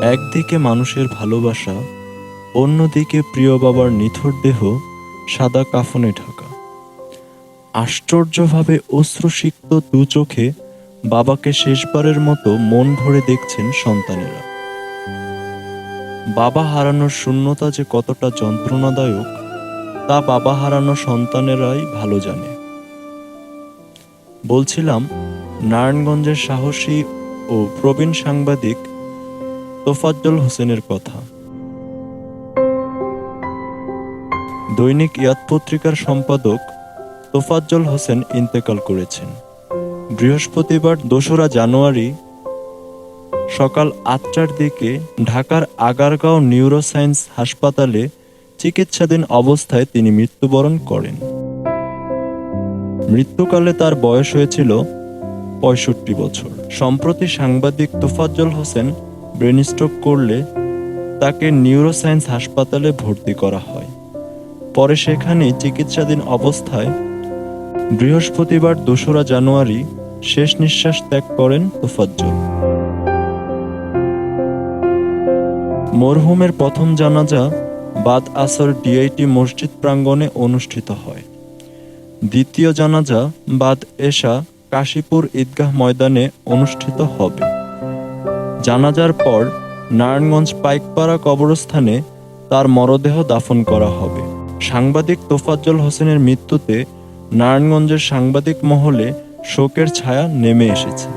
একদিকে মানুষের ভালোবাসা, অন্যদিকে প্রিয় বাবার নিথর দেহ সাদা কাফনে ঢাকা। আশ্চর্যভাবে অশ্রুসিক্ত দু চোখে বাবাকে শেষবারের মতো মন ভরে দেখছেন সন্তানেরা। বাবা হারানোর শূন্যতা যে কতটা যন্ত্রণাদায়ক, তা বাবা হারানো সন্তানেরাই ভালো জানে। বলছিলাম, নারায়ণগঞ্জের সাহসী ও প্রবীণ সাংবাদিক তোফাজ্জল হোসেনের কথা। দৈনিক ইয়াদ পত্রিকার সম্পাদক তোফাজ্জল হোসেন ইন্তেকাল করেছেন। বৃহস্পতিবার দোসরা জানুয়ারি সকাল আটটার দিকে ঢাকার আগারগাঁও নিউরোসায়েন্স হাসপাতালে চিকিৎসাধীন অবস্থায় তিনি মৃত্যুবরণ করেন। মৃত্যুকালে তার বয়স হয়েছিল পঁয়ষট্টি বছর। সম্প্রতি সাংবাদিক তোফাজ্জল হোসেন ব্রেনস্ট্রোক করলে তাকে নিউরোসায়েন্স হাসপাতালে ভর্তি করা হয়। পরে সেখানে চিকিৎসাধীন অবস্থায় বৃহস্পতিবার দোসরা জানুয়ারি শেষ নিঃশ্বাস ত্যাগ করেন তোফাজ্জল। মরহুমের প্রথম জানাজা বাদ আসর ডিআইটি মসজিদ প্রাঙ্গণে অনুষ্ঠিত হয়। দ্বিতীয় জানাজা বাদ এশা কাশীপুর ঈদগাহ ময়দানে অনুষ্ঠিত হবে। জানাজার পর নারায়ণগঞ্জ পাইকপাড়া কবরস্থানে তার মরদেহ দাফন করা হবে। সাংবাদিক তোফাজ্জল হোসেনের মৃত্যুতে নারায়ণগঞ্জের সাংবাদিক মহলে শোকের ছায়া নেমে এসেছে।